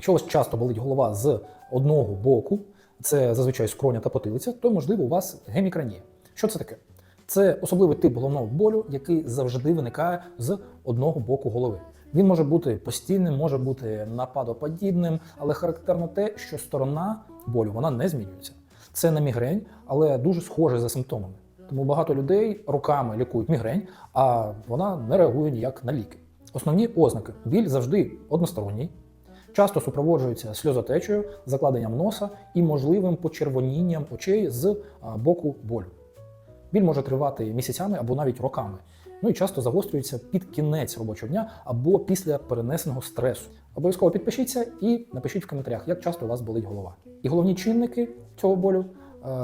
Якщо у вас часто болить голова з одного боку, це зазвичай скроня та потилиця, то можливо у вас гемікранія. Що це таке? Це особливий тип головного болю, який завжди виникає з одного боку голови. Він може бути постійним, може бути нападоподібним, але характерно те, що сторона болю вона не змінюється. Це не мігрень, але дуже схоже за симптомами. Тому багато людей роками лікують мігрень, а вона не реагує ніяк на ліки. Основні ознаки: біль завжди односторонній, часто супроводжується сльозотечею, закладенням носа і можливим почервонінням очей з боку болю. Біль може тривати місяцями або навіть роками. Ну і часто загострюється під кінець робочого дня або після перенесеного стресу. Обов'язково підпишіться і напишіть в коментарях, як часто у вас болить голова. І головні чинники цього болю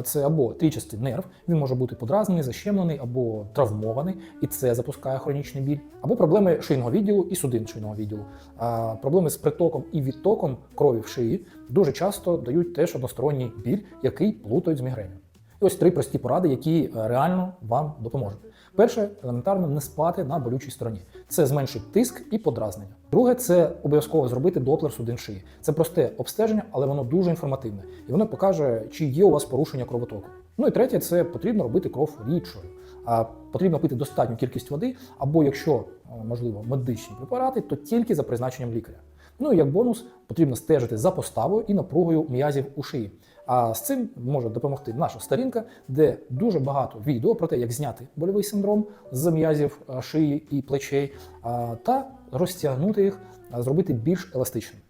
це або трічастий нерв, він може бути подразнений, защемлений або травмований, і це запускає хронічний біль, або проблеми шийного відділу і судин шийного відділу. Проблеми з притоком і відтоком крові в шиї дуже часто дають теж односторонній біль, який плутають з мігренью. І ось три прості поради, які е, реально вам допоможуть. Перше, елементарно не спати на болючій стороні. Це зменшить тиск і подразнення. Друге, це обов'язково зробити доплер судин шиї. Це просте обстеження, але воно дуже інформативне. І воно покаже, чи є у вас порушення кровотоку. Ну і третє, це потрібно робити кров рідшою. А потрібно пити достатню кількість води, або якщо е, можливо медичні препарати, то тільки за призначенням лікаря. Ну і як бонус потрібно стежити за поставою і напругою м'язів у шиї. А з цим може допомогти наша сторінка, де дуже багато відео про те, як зняти больовий синдром з м'язів е, шиї і плечей, та розтягнути їх, зробити більш еластичним.